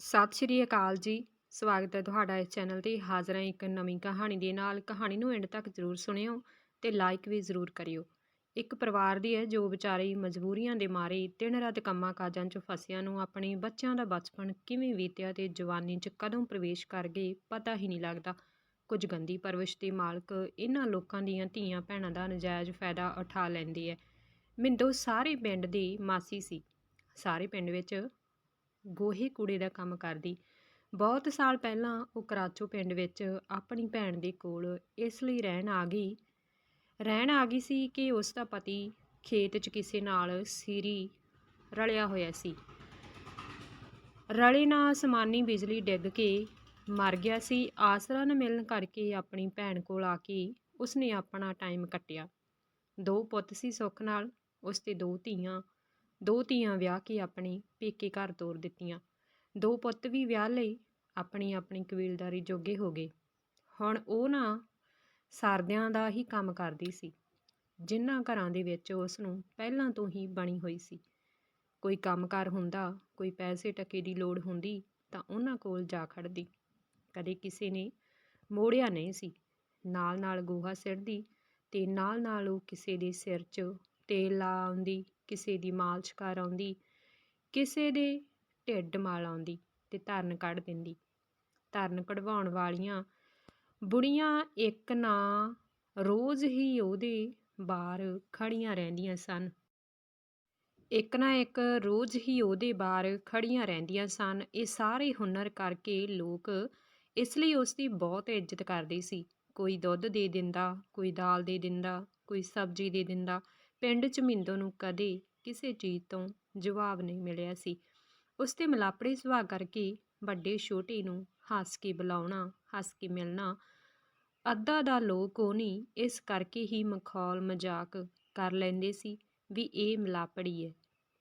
ਸਤਿ ਸ਼੍ਰੀ ਅਕਾਲ ਜੀ। ਸਵਾਗਤ ਹੈ ਤੁਹਾਡਾ ਇਸ ਚੈਨਲ ਤੇ। ਹਾਜ਼ਰ ਹਾਂ ਇੱਕ ਨਵੀਂ ਕਹਾਣੀ ਦੇ ਨਾਲ। ਕਹਾਣੀ ਨੂੰ ਐਂਡ ਤੱਕ ਜ਼ਰੂਰ ਸੁਣਿਓ ਤੇ ਲਾਈਕ ਵੀ ਜ਼ਰੂਰ ਕਰਿਓ। ਇੱਕ ਪਰਿਵਾਰ ਦੀ ਹੈ ਜੋ ਵਿਚਾਰੀ ਮਜਬੂਰੀਆਂ ਦੇ ਮਾਰੇ ਦਿਨ ਰਾਤ ਕੰਮਾਂ ਕਾਜਾਂ 'ਚ ਫਸਿਆਂ ਨੂੰ ਆਪਣੇ ਬੱਚਿਆਂ ਦਾ ਬਚਪਨ ਕਿਵੇਂ ਬੀਤਿਆ ਤੇ ਜਵਾਨੀ 'ਚ ਕਦੋਂ ਪ੍ਰਵੇਸ਼ ਕਰ ਗਏ ਪਤਾ ਹੀ ਨਹੀਂ ਲੱਗਦਾ। ਕੁਝ ਗੰਦੀ ਪਰਵਿਸ਼ ਦੇ ਮਾਲਕ ਇਹਨਾਂ ਲੋਕਾਂ ਦੀਆਂ ਧੀਆਂ ਭੈਣਾਂ ਦਾ ਨਜਾਇਜ਼ ਫਾਇਦਾ ਉਠਾ ਲੈਂਦੀ ਹੈ। ਮਿੰਦੋ ਸਾਰੇ ਪਿੰਡ ਦੀ ਮਾਸੀ ਸੀ। ਸਾਰੇ ਪਿੰਡ ਵਿੱਚ ਗੋਹੇ ਕੂੜੇ ਦਾ ਕੰਮ ਕਰਦੀ। ਬਹੁਤ ਸਾਲ ਪਹਿਲਾਂ ਉਹ ਕਰਾਚੋ ਪਿੰਡ ਵਿੱਚ ਆਪਣੀ ਭੈਣ ਦੇ ਕੋਲ ਇਸ ਲਈ ਰਹਿਣ ਆ ਗਈ। ਰਹਿਣ ਆ ਗਈ ਸੀ ਕਿ ਉਸ ਦਾ ਪਤੀ ਖੇਤ 'ਚ ਕਿਸੇ ਨਾਲ ਸੀਰੀ ਰਲਿਆ ਹੋਇਆ ਸੀ। ਰਲੇ ਨਾਲ ਸਮਾਨੀ ਬਿਜਲੀ ਡਿੱਗ ਕੇ ਮਰ ਗਿਆ ਸੀ। ਆਸਰਾ ਨਾ ਮਿਲਣ ਕਰਕੇ ਆਪਣੀ ਭੈਣ ਕੋਲ ਆ ਕੇ ਉਸਨੇ ਆਪਣਾ ਟਾਈਮ ਕੱਟਿਆ। ਦੋ ਪੁੱਤ ਸੀ ਸੁੱਖ ਨਾਲ ਉਸ ਦੇ ਦੋ ਧੀਆਂ ਦੋ ਧੀਆਂ ਵਿਆਹ ਕੇ ਆਪਣੇ ਪੇਕੇ ਘਰ ਤੋਰ ਦਿੱਤੀਆਂ। ਦੋ ਪੁੱਤ ਵੀ ਵਿਆਹ ਲਈ ਆਪਣੀ ਆਪਣੀ ਕਬੀਲਦਾਰੀ ਜੋਗੇ ਹੋ ਗਏ। ਹੁਣ ਉਹ ਨਾ ਸਰਦਿਆਂ ਦਾ ਹੀ ਕੰਮ ਕਰਦੀ ਸੀ। ਜਿਨ੍ਹਾਂ ਘਰਾਂ ਦੇ ਵਿੱਚ ਉਸ ਨੂੰ ਪਹਿਲਾਂ ਤੋਂ ਹੀ ਬਣੀ ਹੋਈ ਸੀ। ਕੋਈ ਕੰਮਕਾਰ ਹੁੰਦਾ, ਕੋਈ ਪੈਸੇ ਟਕੇ ਦੀ ਲੋੜ ਹੁੰਦੀ ਤਾਂ ਉਹਨਾਂ ਕੋਲ ਜਾ ਖੜਦੀ। ਕਦੇ ਕਿਸੇ ਨੇ ਮੋੜਿਆ ਨਹੀਂ ਸੀ। ਨਾਲ ਨਾਲ ਗੋਹਾ ਸਿਰਦੀ ਤੇ ਨਾਲ ਨਾਲ ਉਹ ਕਿਸੇ ਦੇ ਸਿਰ 'ਚ ਤੇਲ ਲਾ ਆਉਂਦੀ ਕਿਸੇ ਦੀ ਮਾਲ ਕਰ ਆਉਂਦੀ, ਕਿਸੇ ਦੇ ਢਿੱਡ ਮਾਲ ਆਉਂਦੀ ਤੇ ਧਰਨ ਕੱਢ ਦਿੰਦੀ। ਧਰਨ ਕਢਵਾਉਣ ਵਾਲੀਆਂ ਬੁੜੀਆਂ ਇੱਕ ਨਾ ਰੋਜ਼ ਹੀ ਉਹਦੇ ਬਾਹਰ ਖੜੀਆਂ ਰਹਿੰਦੀਆਂ ਸਨ। ਇੱਕ ਨਾ ਇੱਕ ਰੋਜ਼ ਹੀ ਉਹਦੇ ਬਾਹਰ ਖੜੀਆਂ ਰਹਿੰਦੀਆਂ ਸਨ। ਇਹ ਸਾਰੇ ਹੁਨਰ ਕਰਕੇ ਲੋਕ ਇਸ ਲਈ ਉਸ ਦੀ ਬਹੁਤ ਇੱਜ਼ਤ ਕਰਦੇ ਸੀ। ਕੋਈ ਦੁੱਧ ਦੇ ਦਿੰਦਾ, ਕੋਈ ਦਾਲ ਦੇ ਦਿੰਦਾ, ਕੋਈ ਸਬਜ਼ੀ ਦੇ ਦਿੰਦਾ ਪਿੰਡ 'ਚ ਮਿੰਦੋ ਨੂੰ ਕਦੇ ਕਿਸੇ ਚੀਜ਼ ਤੋਂ ਜਵਾਬ ਨਹੀਂ ਮਿਲਿਆ ਸੀ। ਉਸ ਦੇ ਮਲਾਪੜੇ ਸੁਭਾਅ ਕਰਕੇ ਵੱਡੇ ਛੋਟੇ ਨੂੰ ਹੱਸ ਕੇ ਬੁਲਾਉਣਾ ਹੱਸ ਕੇ ਮਿਲਣਾ, ਅੱਧਾ ਦਾ ਲੋਕ ਉਹ ਨਹੀਂ, ਇਸ ਕਰਕੇ ਹੀ ਮਖੌਲ ਮਜ਼ਾਕ ਕਰ ਲੈਂਦੇ ਸੀ ਵੀ ਇਹ ਮਲਾਪੜੀ ਹੈ।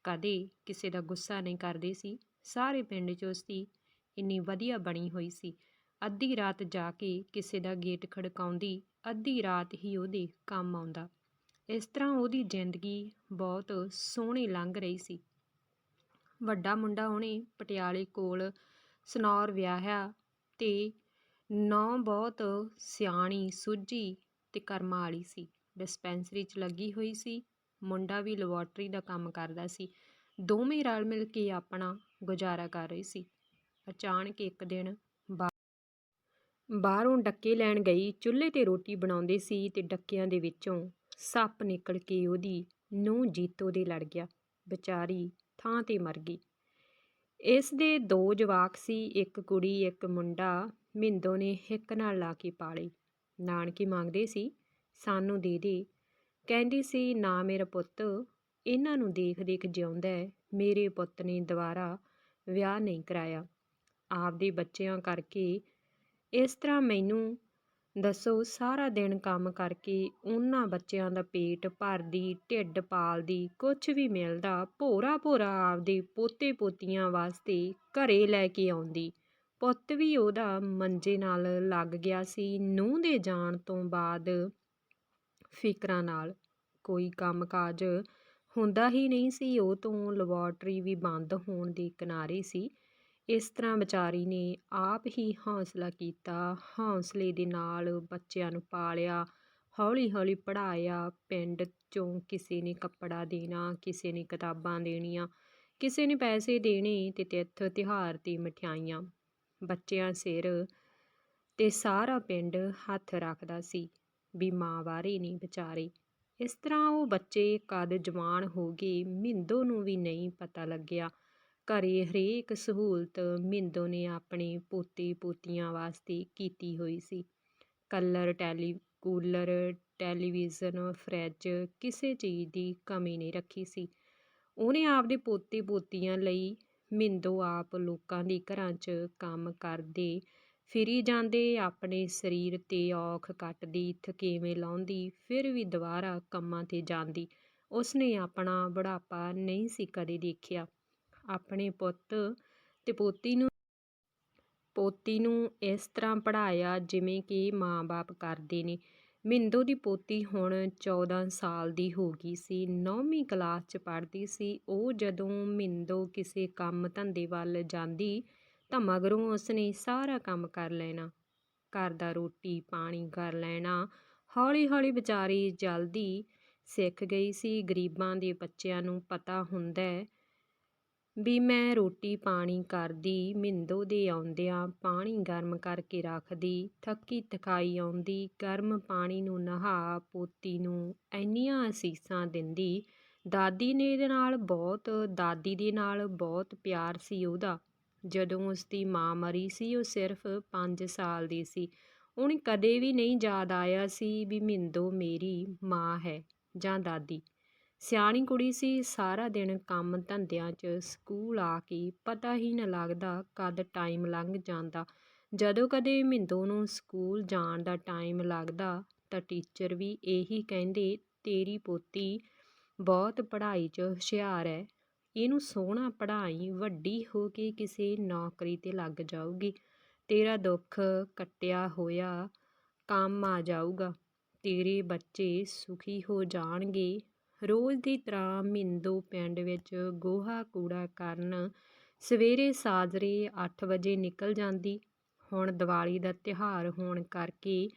ਕਦੇ ਕਿਸੇ ਦਾ ਗੁੱਸਾ ਨਹੀਂ ਕਰਦੇ ਸੀ। ਸਾਰੇ ਪਿੰਡ 'ਚ ਉਸ ਦੀ ਇੰਨੀ ਵਧੀਆ ਬਣੀ ਹੋਈ ਸੀ। ਅੱਧੀ ਰਾਤ ਜਾ ਕੇ ਕਿਸੇ ਦਾ ਗੇਟ ਖੜਕਾਉਂਦੀ, ਅੱਧੀ ਰਾਤ ਹੀ ਉਹਦੇ ਕੰਮ ਆਉਂਦਾ। ਇਸ ਤਰ੍ਹਾਂ ਉਹਦੀ ਜ਼ਿੰਦਗੀ ਬਹੁਤ ਸੋਹਣੀ ਲੰਘ ਰਹੀ ਸੀ। ਵੱਡਾ ਮੁੰਡਾ ਉਹਨੇ ਪਟਿਆਲੇ ਕੋਲ ਸਨੌਰ ਵਿਆਹਿਆ ਤੇ ਨੌ ਬਹੁਤ ਸਿਆਣੀ ਸੁੱਜੀ ਤੇ ਕਰਮਾਂ ਵਾਲੀ ਸੀ। ਡਿਸਪੈਂਸਰੀ 'ਚ ਲੱਗੀ ਹੋਈ ਸੀ। ਮੁੰਡਾ ਵੀ ਲੈਬੋਰਟਰੀ ਦਾ ਕੰਮ ਕਰਦਾ ਸੀ। ਦੋਵੇਂ ਰਲ ਮਿਲ ਕੇ ਆਪਣਾ ਗੁਜ਼ਾਰਾ ਕਰ ਰਹੇ ਸੀ। ਅਚਾਨਕ ਇੱਕ ਦਿਨ ਬਾਹਰੋਂ ਡੱਕੇ ਲੈਣ ਗਈ। ਚੁੱਲ੍ਹੇ ਤੇ ਰੋਟੀ ਬਣਾਉਂਦੇ ਸੀ ਤੇ ਡੱਕਿਆਂ ਦੇ ਵਿੱਚੋਂ ਸੱਪ ਨਿਕਲ ਕੇ ਉਹਦੀ ਨੂੰਹ ਜੀਤੋ ਦੇ ਲੜ ਗਿਆ। ਵਿਚਾਰੀ ਥਾਂ ਤੇ ਮਰ ਗਈ। ਇਸ ਦੇ ਦੋ ਜਵਾਕ ਸੀ, ਇੱਕ ਕੁੜੀ, ਇੱਕ ਮੁੰਡਾ। ਮਿੰਦੋ ਨੇ ਹਿੱਕ ਨਾਲ ਲਾ ਕੇ ਪਾਲੇ। ਨਾਨਕੀ ਮੰਗਦੇ ਸੀ, ਸਾਨੂੰ ਦੇ ਦੇ। ਕਹਿੰਦੀ ਸੀ, ਨਾ ਮੇਰਾ ਪੁੱਤ, ਇਹਨਾਂ ਨੂੰ ਦੇਖ ਦੇਖ ਜਿਉਂਦਾ ਮੇਰੇ ਪੁੱਤ ਨੇ ਦੁਬਾਰਾ ਵਿਆਹ ਨਹੀਂ ਕਰਾਇਆ। ਆਪਦੇ ਬੱਚਿਆਂ ਕਰਕੇ ਇਸ ਤਰ੍ਹਾਂ ਮੈਨੂੰ ਦੱਸੋ, ਸਾਰਾ ਦਿਨ ਕੰਮ ਕਰਕੇ ਉਹਨਾਂ ਬੱਚਿਆਂ ਦਾ ਪੇਟ ਭਰਦੀ, ਢਿੱਡ ਪਾਲਦੀ, ਕੁਛ ਵੀ ਮਿਲਦਾ ਭੋਰਾ ਭੋਰਾ ਆਪਦੇ ਪੋਤੇ ਪੋਤੀਆਂ ਵਾਸਤੇ ਘਰੇ ਲੈ ਕੇ ਆਉਂਦੀ। ਪੁੱਤ ਵੀ ਉਹਦਾ ਮੰਜੇ ਨਾਲ ਲੱਗ ਗਿਆ ਸੀ, ਨੂੰਹ ਦੇ ਜਾਣ ਤੋਂ ਬਾਅਦ ਫਿਕਰਾਂ ਨਾਲ। ਕੋਈ ਕੰਮਕਾਜ ਹੁੰਦਾ ਹੀ ਨਹੀਂ ਸੀ, ਉਹ ਤੋਂ ਲੈਬੋਰਟਰੀ ਵੀ ਬੰਦ ਹੋਣ ਦੇ ਕਿਨਾਰੇ ਸੀ। ਇਸ ਤਰ੍ਹਾਂ ਵਿਚਾਰੀ ਨੇ ਆਪ ਹੀ ਹੌਸਲਾ ਕੀਤਾ, ਹੌਸਲੇ ਦੇ ਨਾਲ ਬੱਚਿਆਂ ਨੂੰ ਪਾਲਿਆ ਹੌਲੀ ਹੌਲੀ ਪੜ੍ਹਾਇਆ, ਪਿੰਡ 'ਚੋਂ ਕਿਸੇ ਨੇ ਕੱਪੜਾ ਦੇਣਾ, ਕਿਸੇ ਨੇ ਕਿਤਾਬਾਂ ਦੇਣੀਆਂ, ਕਿਸੇ ਨੇ ਪੈਸੇ ਦੇਣੇ ਤੇ ਤਿੱਥ ਤਿਉਹਾਰ ਤੇ ਮਠਿਆਈਆਂ। ਬੱਚਿਆਂ ਸਿਰ ਤੇ ਸਾਰਾ ਪਿੰਡ ਹੱਥ ਰੱਖਦਾ ਸੀ ਵੀ ਮਾਂ ਬਾਰੇ ਨਹੀਂ ਵਿਚਾਰੇ। ਇਸ ਤਰ੍ਹਾਂ ਉਹ ਬੱਚੇ ਕਦ ਜਵਾਨ ਹੋ ਗਏ, ਮਿੰਦੋ ਨੂੰ ਵੀ ਨਹੀਂ ਪਤਾ ਲੱਗਿਆ। ਘਰੇ ਹਰੇਕ ਸਹੂਲਤ ਮਿੰਦੋ ਨੇ ਆਪਣੇ ਪੋਤੇ ਪੋਤੀਆਂ ਵਾਸਤੇ ਕੀਤੀ ਹੋਈ ਸੀ। Colour, tele, cooler, television, fridge ਕਿਸੇ ਚੀਜ਼ ਦੀ ਕਮੀ ਨਹੀਂ ਰੱਖੀ ਸੀ। ਉਹਨੇ ਆਪਦੇ ਪੋਤੇ ਪੋਤੀਆਂ ਲਈ ਮਿੰਦੋ ਆਪ ਲੋਕਾਂ ਦੇ ਘਰਾਂ 'ਚ ਕੰਮ ਕਰਦੇ ਫਿਰੀ ਜਾਂਦੇ, ਆਪਣੇ ਸਰੀਰ ਤੇ ਔਖ ਕੱਟਦੀ, ਥਕੇਵੇਂ ਲਾਉਂਦੀ, ਫਿਰ ਵੀ ਦੁਬਾਰਾ ਕੰਮਾਂ ਤੇ ਜਾਂਦੀ। ਉਸਨੇ ਆਪਣਾ ਬੁਢਾਪਾ ਨਹੀਂ ਸੀ ਕਦੇ ਦੇਖਿਆ। ਆਪਣੇ ਪੁੱਤ ਤੇ ਪੋਤੀ ਨੂੰ। ਪੋਤੀ ਨੂੰ ਇਸ ਤਰ੍ਹਾਂ ਪੜ੍ਹਾਇਆ ਜਿਵੇਂ ਕਿ ਮਾਂ-ਬਾਪ ਕਰਦੇ ਨੇ। ਮਿੰਦੋ ਦੀ ਪੋਤੀ ਹੁਣ 14 ਸਾਲ ਦੀ ਹੋ ਗਈ ਸੀ। 9ਵੀਂ ਕਲਾਸ 'ਚ ਪੜ੍ਹਦੀ ਸੀ। ਉਹ ਜਦੋਂ ਮਿੰਦੋ ਕਿਸੇ ਕੰਮ ਧੰਦੇ ਵੱਲ ਜਾਂਦੀ ਤਾਂ ਮਗਰੋਂ ਉਸਨੇ ਸਾਰਾ ਕੰਮ ਕਰ ਲੈਣਾ। ਘਰ ਦਾ ਰੋਟੀ ਪਾਣੀ ਕਰ ਲੈਣਾ। ਹੌਲੀ ਹੌਲੀ ਵਿਚਾਰੀ ਜਲਦੀ ਸਿੱਖ ਗਈ ਸੀ। ਗਰੀਬਾਂ ਦੇ ਬੱਚਿਆਂ ਨੂੰ ਪਤਾ ਹੁੰਦਾ ਹੈ ਵੀ ਮੈਂ ਰੋਟੀ ਪਾਣੀ ਕਰਦੀ, ਮਿੰਦੋ ਦੇ ਆਉਂਦਿਆਂ ਪਾਣੀ ਗਰਮ ਕਰਕੇ ਰੱਖਦੀ, ਥੱਕੀ ਥਕਾਈ ਆਉਂਦੀ, ਗਰਮ ਪਾਣੀ ਨੂੰ ਨਹਾ ਪੋਤੀ ਨੂੰ ਇੰਨੀਆਂ ਅਸੀਸਾਂ ਦਿੰਦੀ। ਦਾਦੀ ਨੇ ਇਹਦੇ ਨਾਲ ਬਹੁਤ, ਦਾਦੀ ਦੇ ਨਾਲ ਬਹੁਤ ਪਿਆਰ ਸੀ ਉਹਦਾ। ਜਦੋਂ ਉਸ ਦੀ ਮਾਂ ਮਰੀ ਸੀ, ਉਹ ਸਿਰਫ 5 ਸਾਲ ਦੀ ਸੀ। ਉਹਨੇ ਕਦੇ ਵੀ ਨਹੀਂ ਯਾਦ ਆਇਆ ਸੀ ਵੀ ਮਿੰਦੋ ਮੇਰੀ ਮਾਂ ਹੈ ਜਾਂ ਦਾਦੀ। ਸਿਆਣੀ ਕੁੜੀ ਸੀ, ਸਾਰਾ ਦਿਨ ਕੰਮ ਧੰਦਿਆਂ 'ਚ ਸਕੂਲ ਆ ਕੇ ਪਤਾ ਹੀ ਨਾ ਲੱਗਦਾ ਕਦ ਟਾਈਮ ਲੰਘ ਜਾਂਦਾ। ਜਦੋਂ ਕਦੇ ਮਿੰਦੋ ਨੂੰ ਸਕੂਲ ਜਾਣ ਦਾ ਟਾਈਮ ਲੱਗਦਾ ਤਾਂ ਟੀਚਰ ਵੀ ਇਹੀ ਕਹਿੰਦੇ, ਤੇਰੀ ਪੋਤੀ ਬਹੁਤ ਪੜ੍ਹਾਈ 'ਚ ਹੁਸ਼ਿਆਰ ਹੈ ਇਹਨੂੰ ਸੋਹਣਾ ਪੜ੍ਹਾਈ ਵੱਡੀ ਹੋ ਕੇ ਕਿਸੇ ਨੌਕਰੀ ਤੇ ਲੱਗ ਜਾਊਗੀ। ਤੇਰਾ ਦੁੱਖ ਕੱਟਿਆ ਹੋਇਆ ਕੰਮ ਆ ਜਾਊਗਾ। ਤੇਰੇ ਬੱਚੇ ਸੁਖੀ ਹੋ ਜਾਣਗੇ। ਰੋਜ਼ ਦੀ ਤਰ੍ਹਾਂ ਮਿੰਦੋ ਪਿੰਡ ਵਿੱਚ ਗੋਹਾ ਕੂੜਾ ਕਰਨ ਸਵੇਰੇ ਸਾਜਰੇ ਅੱਠ ਵਜੇ ਨਿਕਲ ਜਾਂਦੀ। ਹੁਣ ਦੀਵਾਲੀ ਦਾ ਤਿਉਹਾਰ ਹੋਣ ਕਰਕੇ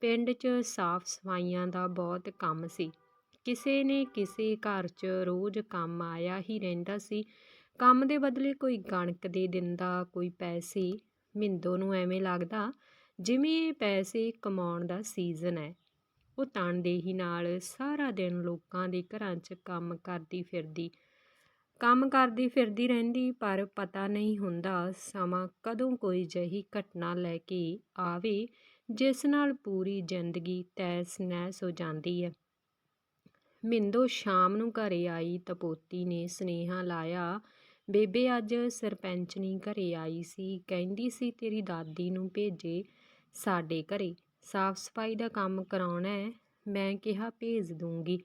ਪਿੰਡ 'ਚ ਸਾਫ਼ ਸਫਾਈਆਂ ਦਾ ਬਹੁਤ ਕੰਮ ਸੀ। ਕਿਸੇ ਨੇ ਕਿਸੇ ਘਰ 'ਚ ਰੋਜ਼ ਕੰਮ ਆਇਆ ਹੀ ਰਹਿੰਦਾ ਸੀ। ਕੰਮ ਦੇ ਬਦਲੇ ਕੋਈ ਕਣਕ ਦੇ ਦਿੰਦਾ, ਕੋਈ ਪੈਸੇ। ਮਿੰਦੋ ਨੂੰ ਐਵੇਂ ਲੱਗਦਾ ਜਿਵੇਂ ਪੈਸੇ ਕਮਾਉਣ ਦਾ ਸੀਜ਼ਨ ਹੈ। ਉਹ ਤਣਦੇਹੀ ਨਾਲ ਸਾਰਾ ਦਿਨ ਲੋਕਾਂ ਦੇ ਘਰਾਂ 'ਚ ਕੰਮ ਕਰਦੀ ਫਿਰਦੀ, ਕੰਮ ਕਰਦੀ ਫਿਰਦੀ ਰਹਿੰਦੀ, ਪਰ ਪਤਾ ਨਹੀਂ ਹੁੰਦਾ ਸਮਾਂ ਕਦੋਂ ਕੋਈ ਜਹੀ ਘਟਨਾ ਲੈ ਕੇ ਆਵੇ, ਜਿਸ ਨਾਲ ਪੂਰੀ ਜ਼ਿੰਦਗੀ ਤੈਸ ਨਹਿਸ ਹੋ ਜਾਂਦੀ ਹੈ। ਮਿੰਦੋ ਸ਼ਾਮ ਨੂੰ ਘਰੇ ਆਈ ਤਪੋਤੀ ਨੇ ਸਨੇਹਾ ਲਾਇਆ, ਬੇਬੇ, ਅੱਜ ਸਰਪੰਚਣੀ ਘਰੇ ਆਈ ਸੀ, ਕਹਿੰਦੀ ਸੀ ਤੇਰੀ ਦਾਦੀ ਨੂੰ ਭੇਜੇ ਸਾਡੇ ਘਰੇ। ਸਾਫ਼ ਸਫ਼ਾਈ ਦਾ ਕੰਮ ਕਰਾਉਣਾ ਹੈ, ਮੈਂ ਕਿਹਾ, ਭੇਜ ਦੂੰਗੀ।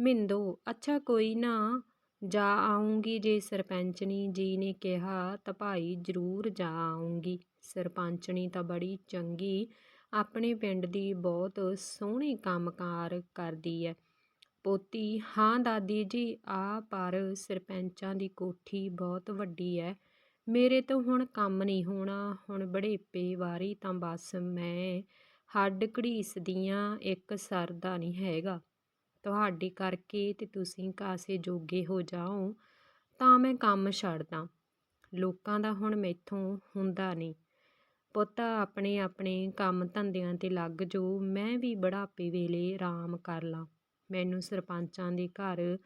ਮਿੰਦੋ, ਅੱਛਾ, ਕੋਈ ਨਾ। ਜਾ ਆਉਂਗੀ ਜੇ ਸਰਪੰਚਣੀ ਜੀ ਨੇ ਕਿਹਾ, ਤਾਂ ਭਾਈ ਜ਼ਰੂਰ ਜਾ ਆਉਂਗੀ ਸਰਪੰਚਣੀ ਤਾਂ ਬੜੀ ਚੰਗੀ, ਆਪਣੇ ਪਿੰਡ ਦੀ ਬਹੁਤ ਸੋਹਣੇ ਕੰਮਕਾਰ ਕਰਦੀ ਹੈ। ਪੋਤੀ, ਹਾਂ, ਦਾਦੀ ਜੀ, ਆ, ਪਰ ਸਰਪੰਚਾਂ ਦੀ ਕੋਠੀ ਬਹੁਤ ਵੱਡੀ ਹੈ। ਮੇਰੇ ਤੋਂ ਹੁਣ ਕੰਮ ਨਹੀਂ ਹੋਣਾ। ਹੁਣ ਬੜੇਪੇ ਵਾਰੀ ਤਾਂ ਬਸ ਮੈਂ ਹੱਡ ਘੜੀਸਦੀਆਂ ਇੱਕ ਸਰਦਾ ਨਹੀਂ ਹੈਗਾ। ਤੁਹਾਡੇ ਕਰਕੇ ਤੇ ਤੁਸੀਂ ਕਾਸੇ ਜੋਗੇ ਹੋ ਜਾਓ, ਤਾਂ ਮੈਂ ਕੰਮ ਛੱਡਦਾ। ਲੋਕਾਂ ਦਾ ਹੁਣ ਮੈਥੋਂ ਹੁੰਦਾ ਨਹੀਂ। ਪੁੱਤ ਆਪਣੇ ਆਪਣੇ ਕੰਮ ਧੰਦਿਆਂ ਤੇ ਲੱਗ ਜੋ, ਮੈਂ ਵੀ ਬੁਢਾਪੇ ਵੇਲੇ ਆਰਾਮ ਕਰ ਲਾਂ। ਮੈਨੂੰ ਸਰਪੰਚਾਂ ਦੇ ਘਰ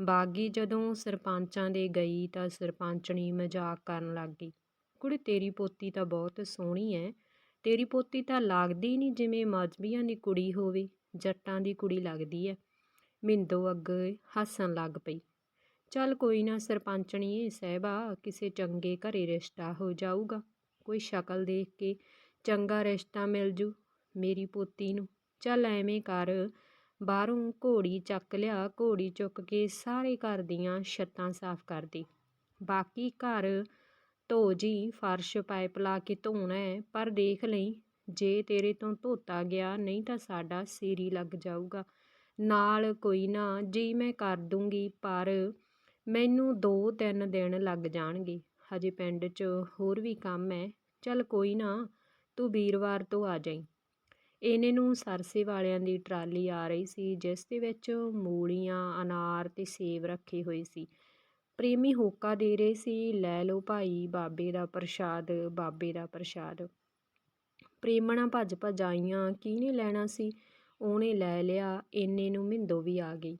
ਬਾਗੀ, ਜਦੋਂ ਸਰਪੰਚਾਂ ਦੇ ਗਈ ਤਾਂ ਸਰਪੰਚਣੀ ਮਜ਼ਾਕ ਕਰਨ ਲੱਗ ਗਈ। ਕੁੜੀ, ਤੇਰੀ ਪੋਤੀ ਤਾਂ ਬਹੁਤ ਸੋਹਣੀ ਐ। ਤੇਰੀ ਪੋਤੀ ਤਾਂ ਲੱਗਦੀ ਨਹੀਂ ਜਿਵੇਂ ਮਜਬੀਆਂ ਦੀ ਕੁੜੀ ਹੋਵੇ, ਜੱਟਾਂ ਦੀ ਕੁੜੀ ਲੱਗਦੀ ਐ। ਮਿੰਦੋ ਅੱਗੇ ਹੱਸਣ ਲੱਗ ਪਈ। ਚੱਲ ਕੋਈ ਨਾ ਸਰਪੰਚਣੀ ਸਹਿਬਾ, ਕਿਸੇ ਚੰਗੇ ਘਰੇ ਰਿਸ਼ਤਾ ਹੋ ਜਾਊਗਾ। ਕੋਈ ਸ਼ਕਲ ਦੇਖ ਕੇ ਚੰਗਾ ਰਿਸ਼ਤਾ ਮਿਲ ਜੂ ਮੇਰੀ ਪੋਤੀ ਨੂੰ। ਚੱਲ ਐਵੇਂ ਕਰ, ਬਾਹਰੋਂ ਘੋੜੀ ਚੱਕ ਲਿਆ, ਘੋੜੀ ਚੁੱਕ ਕੇ ਸਾਰੇ ਘਰ ਦੀਆਂ ਛੱਤਾਂ ਸਾਫ਼ ਕਰਦੀ ਬਾਕੀ ਘਰ ਧੋ ਜੀ, ਫਰਸ਼ ਪਾਈਪ ਲਾ ਕੇ ਧੋਣਾ ਹੈ, ਪਰ ਦੇਖ ਲਈ, ਜੇ ਤੇਰੇ ਤੋਂ ਧੋਤਾ ਗਿਆ ਨਹੀਂ ਤਾਂ ਸਾਡਾ ਸਿਰ ਹੀ ਲੱਗ ਜਾਊਗਾ। ਨਾਲ ਕੋਈ ਨਾ, ਜੀ ਮੈਂ ਕਰ ਦੂੰਗੀ, ਪਰ ਮੈਨੂੰ 2-3 ਦਿਨ ਲੱਗ ਜਾਣਗੇ। ਹਜੇ ਪਿੰਡ 'ਚ ਹੋਰ ਵੀ ਕੰਮ ਹੈ। ਚੱਲ ਕੋਈ ਨਾ, ਤੂੰ ਵੀਰਵਾਰ ਤੋਂ ਆ ਜਾਈਂ। ਇਹਨੇ ਨੂੰ ਸਰਸੇ ਵਾਲਿਆਂ ਦੀ ਟਰਾਲੀ ਆ ਰਹੀ ਸੀ, ਜਿਸ ਦੇ ਵਿੱਚ ਮੂਲੀਆਂ, ਅਨਾਰ ਤੇ ਸੇਬ ਰੱਖੇ ਹੋਏ ਸੀ। ਪ੍ਰੇਮੀ ਹੋਕਾ ਦੇ ਰਹੇ ਸੀ, ਲੈ ਲਓ ਭਾਈ ਬਾਬੇ ਦਾ ਪ੍ਰਸ਼ਾਦ, ਬਾਬੇ ਦਾ ਪ੍ਰਸ਼ਾਦ। ਪ੍ਰੇਮਣਾ ਭੱਜ ਭੱਜ ਆਈਆਂ, ਕਿਹਨੇ ਲੈਣਾ ਸੀ? ਉਹਨੇ ਲੈ ਲਿਆ, ਇੰਨੇ ਨੂੰ ਮਿੰਦੋ ਵੀ ਆ ਗਈ।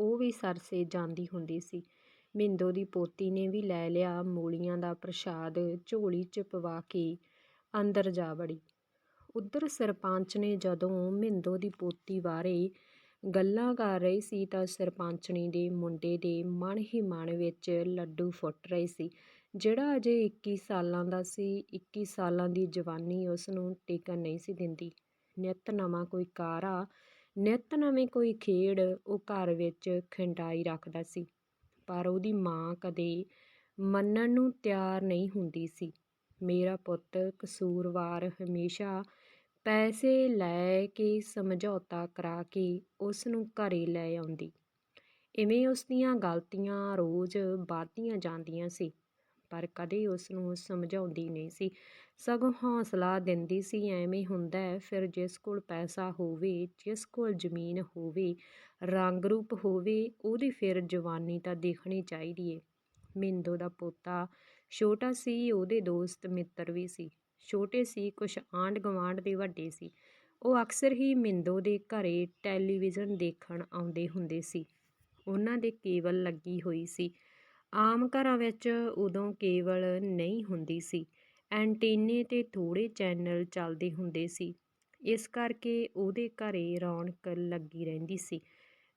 ਉਹ ਵੀ ਸਰਸੇ ਜਾਂਦੀ ਹੁੰਦੀ ਸੀ। ਮਿੰਦੋ ਦੀ ਪੋਤੀ ਨੇ ਵੀ ਲੈ ਲਿਆ ਮੂਲੀਆਂ ਦਾ ਪ੍ਰਸ਼ਾਦ, ਝੋਲੀ 'ਚ ਪਵਾ ਕੇ ਅੰਦਰ ਜਾ ਵੜੀ। ਉਧਰ ਸਰਪੰਚ ਨੇ ਜਦੋਂ ਮਿੰਦੋ ਦੀ ਪੋਤੀ ਬਾਰੇ ਗੱਲਾਂ ਕਰ ਰਹੀ ਸੀ ਤਾਂ ਸਰਪੰਚਣੀ ਦੇ ਮੁੰਡੇ ਦੇ ਮਨ ਹੀ ਮਨ ਵਿੱਚ ਲੱਡੂ ਫੁੱਟ ਰਹੇ ਸੀ। ਜਿਹੜਾ ਅਜੇ 21 ਸਾਲਾਂ ਦਾ ਸੀ 21 ਸਾਲਾਂ ਦੀ ਜਵਾਨੀ ਉਸ ਨੂੰ ਟਿਕਣ ਨਹੀਂ ਸੀ ਦਿੰਦੀ। ਨਿਤ ਨਵਾਂ ਕੋਈ ਕਾਰਾ ਨਿਤ ਨਵੇਂ ਕੋਈ ਖੇਡ ਉਹ ਘਰ ਵਿੱਚ ਖੰਡਾਈ ਰੱਖਦਾ ਸੀ। ਪਰ ਉਹਦੀ ਮਾਂ ਕਦੇ ਮੰਨਣ ਨੂੰ ਤਿਆਰ ਨਹੀਂ ਹੁੰਦੀ ਸੀ। ਮੇਰਾ ਪੁੱਤ ਕਸੂਰਵਾਰ ਹਮੇਸ਼ਾ ਪੈਸੇ ਲੈ ਕੇ ਸਮਝੌਤਾ ਕਰਾ ਕੇ ਉਸ ਨੂੰ ਘਰੇ ਲੈ ਆਉਂਦੀ। ਇਵੇਂ ਉਸ ਦੀਆਂ ਗਲਤੀਆਂ ਰੋਜ਼ ਵੱਧਦੀਆਂ ਜਾਂਦੀਆਂ ਸੀ, ਪਰ ਕਦੇ ਉਸ ਨੂੰ ਸਮਝਾਉਂਦੀ ਨਹੀਂ ਸੀ। ਸਗੋਂ ਹੌਸਲਾ ਦਿੰਦੀ ਸੀ, ਐਵੇਂ ਹੁੰਦਾ ਫਿਰ ਜਿਸ ਕੋਲ ਪੈਸਾ ਹੋਵੇ, ਜਿਸ ਕੋਲ ਜ਼ਮੀਨ ਹੋਵੇ ਰੰਗ ਰੂਪ ਹੋਵੇ, ਉਹਦੀ ਫਿਰ ਜਵਾਨੀ ਤਾਂ ਦੇਖਣੀ ਚਾਹੀਦੀ ਏ। ਮਿੰਦੋ ਦਾ ਪੋਤਾ ਛੋਟਾ ਸੀ, ਉਹਦੇ ਦੋਸਤ ਮਿੱਤਰ ਵੀ ਸੀ। ਛੋਟੇ ਸੀ, ਕੁਛ ਆਂਢ ਗੁਆਂਢ ਦੇ ਵੱਡੇ ਸੀ। ਉਹ ਅਕਸਰ ਹੀ ਮਿੰਦੋ ਦੇ ਘਰੇ ਟੈਲੀਵਿਜ਼ਨ ਦੇਖਣ ਆਉਂਦੇ ਹੁੰਦੇ ਸੀ। ਉਹਨਾਂ ਦੇ ਕੇਬਲ ਲੱਗੀ ਹੋਈ ਸੀ। ਆਮ ਘਰਾਂ ਵਿੱਚ ਉਦੋਂ ਕੇਬਲ ਨਹੀਂ ਹੁੰਦੀ ਸੀ। ਐਂਟੀਨੇ ਤੇ ਥੋੜੇ ਚੈਨਲ ਚੱਲਦੇ ਹੁੰਦੇ ਸੀ। ਇਸ ਕਰਕੇ ਉਹਦੇ ਘਰੇ ਰੌਣਕ ਲੱਗੀ ਰਹਿੰਦੀ ਸੀ।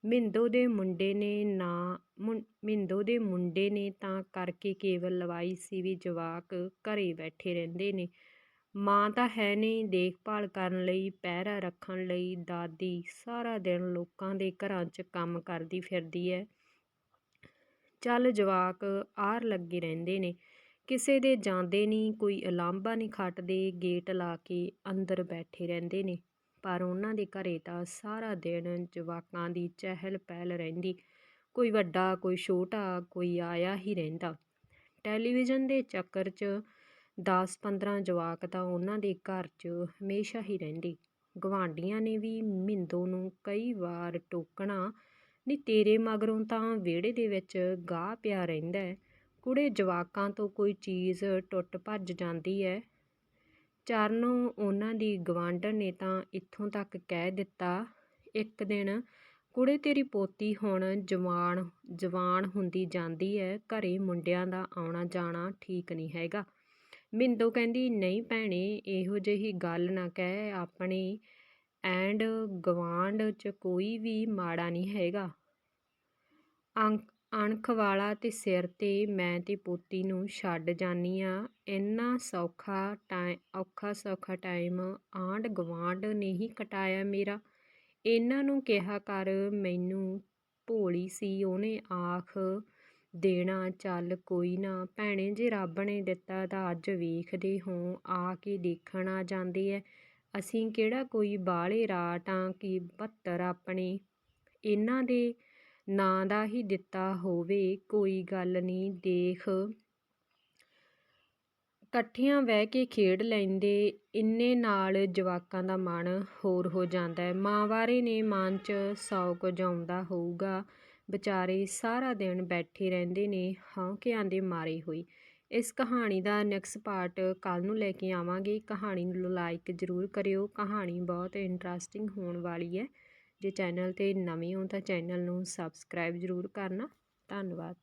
ਮਿੰਦੋ ਦੇ ਮੁੰਡੇ ਨੇ ਨਾ, ਮੁੰ- ਮਿੰਦੋ ਦੇ ਮੁੰਡੇ ਨੇ ਤਾਂ ਕਰਕੇ ਕੇਵਲ ਲਵਾਈ ਸੀ ਵੀ ਜਵਾਕ ਘਰੇ ਬੈਠੇ ਰਹਿੰਦੇ ਨੇ। ਮਾਂ ਤਾਂ ਹੈ ਨਹੀਂ ਦੇਖਭਾਲ ਕਰਨ ਲਈ, ਪਹਿਰਾ ਰੱਖਣ ਲਈ, ਦਾਦੀ ਸਾਰਾ ਦਿਨ ਲੋਕਾਂ ਦੇ ਘਰਾਂ 'ਚ ਕੰਮ ਕਰਦੀ ਫਿਰਦੀ ਹੈ ਚੱਲ ਜਵਾਕ ਆਰ ਲੱਗੇ ਰਹਿੰਦੇ ਨੇ, ਕਿਸੇ ਦੇ ਜਾਂਦੇ ਨਹੀਂ ਕੋਈ ਉਲਾਂਭਾ ਨਹੀਂ ਖੱਟਦੇ, ਗੇਟ ਲਾ ਕੇ ਅੰਦਰ ਬੈਠੇ ਰਹਿੰਦੇ ਨੇ। ਪਰ ਉਹਨਾਂ ਦੇ ਘਰੇ ਤਾਂ ਸਾਰਾ ਦਿਨ ਜਵਾਕਾਂ ਦੀ ਚਹਿਲ ਪਹਿਲ ਰਹਿੰਦੀ, ਕੋਈ ਵੱਡਾ, ਕੋਈ ਛੋਟਾ, ਕੋਈ ਆਇਆ ਹੀ ਰਹਿੰਦਾ। ਟੈਲੀਵਿਜ਼ਨ ਦੇ ਚੱਕਰ 'ਚ 10-15 ਜਵਾਕ ਤਾਂ ਉਹਨਾਂ ਦੇ ਘਰ 'ਚ ਹਮੇਸ਼ਾ ਹੀ ਰਹਿੰਦੇ। ਗਵਾਂਢੀਆਂ ਨੇ ਵੀ ਮਿੰਦੋ ਨੂੰ ਕਈ ਵਾਰ ਟੋਕਣਾ ਨਹੀਂ ਤੇਰੇ ਮਗਰੋਂ ਤਾਂ ਵਿਹੜੇ ਦੇ ਵਿੱਚ ਗਾਹ ਪਿਆ ਰਹਿੰਦਾ ਕੁੜੇ, ਜਵਾਕਾਂ ਤੋਂ ਕੋਈ ਚੀਜ਼ ਟੁੱਟ ਭੱਜ ਜਾਂਦੀ ਹੈ ਚਰਨੋਂ ਉਹਨਾਂ ਦੀ ਗਵਾਂਢਣ ਨੇ ਤਾਂ ਇੱਥੋਂ ਤੱਕ ਕਹਿ ਦਿੱਤਾ, ਇੱਕ ਦਿਨ ਕੁੜੇ ਤੇਰੀ ਪੋਤੀ ਹੁਣ ਜਵਾਨ ਜਵਾਨ ਹੁੰਦੀ ਜਾਂਦੀ ਹੈ ਘਰੇ ਮੁੰਡਿਆਂ ਦਾ ਆਉਣਾ ਜਾਣਾ ਠੀਕ ਨਹੀਂ ਹੈਗਾ। ਮਿੰਦੋ ਕਹਿੰਦੀ, ਨਹੀਂ ਭੈਣੇ, ਇਹੋ ਜਿਹੀ ਗੱਲ ਨਾ ਕਹਿ, ਆਪਣੇ ਐਂਡ ਗਵਾਂਢ 'ਚ ਕੋਈ ਵੀ ਮਾੜਾ ਨਹੀਂ ਹੈਗਾ। ਅੰਕ, ਅਣਖ ਵਾਲਾ ਤੇ ਸਿਰ ਤੇ ਮੈਂ ਤੇ ਪੋਤੀ ਨੂੰ ਛੱਡ ਜਾਨੀ ਆ। ਇੰਨਾ ਸੌਖਾ ਟਾਈਮ ਔਖਾ ਸੌਖਾ ਟਾਈਮ ਆਂਢ ਗਵਾਂਢ ਨੇ ਹੀ ਕਟਾਇਆ ਮੇਰਾ। ਇਹਨਾਂ ਨੂੰ ਕਿਹਾ ਕਰ, ਮੈਨੂੰ ਭੋਲੀ ਸੀ, ਉਹਨੇ ਆਖ ਦੇਣਾ ਚੱਲ ਕੋਈ ਨਾ, ਭੈਣੇ ਜੇ ਰੱਬ ਨੇ ਦਿੱਤਾ ਤਾਂ ਅੱਜ ਵੇਖਦੇ ਹੋ, ਆ ਕੇ ਦੇਖਣ ਆ ਜਾਂਦੇ ਐ। ਅਸੀਂ ਕਿਹੜਾ ਕੋਈ ਬਾਹਲੇ ਰਾਟਾਂ ਕਿ 72 ਆਪਣੇ। ਇਹਨਾਂ ਦੇ ਨਾਂ ਦਾ ਹੀ ਦਿੱਤਾ ਹੋਵੇ, ਕੋਈ ਗੱਲ ਨਹੀਂ, ਦੇਖ। ਇਕੱਠਿਆਂ ਬਹਿ ਕੇ ਖੇਡ ਲੈਂਦੇ, ਇੰਨੇ ਨਾਲ ਜਵਾਕਾਂ ਦਾ ਮਨ ਹੋਰ ਹੋ ਜਾਂਦਾ ਹੈ ਮਾਂਵਾਰੇ ਨੇ ਮਨ 'ਚ ਸੌ ਕੁਝ ਆਉਂਦਾ ਹੋਊਗਾ। ਵਿਚਾਰੇ ਸਾਰਾ ਦਿਨ ਬੈਠੇ ਰਹਿੰਦੇ ਨੇ ਹੌਂਕਿਆਂ ਦੇ ਮਾਰੇ ਹੋਈ ਇਸ ਕਹਾਣੀ ਦਾ ਨੈਕਸਟ ਪਾਰਟ ਕੱਲ ਨੂੰ ਲੈ ਕੇ ਆਵਾਂਗੇ। ਕਹਾਣੀ ਨੂੰ ਲਾਈਕ ਜ਼ਰੂਰ ਕਰਿਓ। ਕਹਾਣੀ ਬਹੁਤ ਇੰਟਰਸਟਿੰਗ ਹੋਣ ਵਾਲੀ ਹੈ। ਜੇ ਚੈਨਲ ਤੇ ਨਵੇਂ ਹੋ ਤਾਂ ਚੈਨਲ ਨੂੰ ਸਬਸਕ੍ਰਾਈਬ ਜ਼ਰੂਰ ਕਰਨਾ। ਧੰਨਵਾਦ।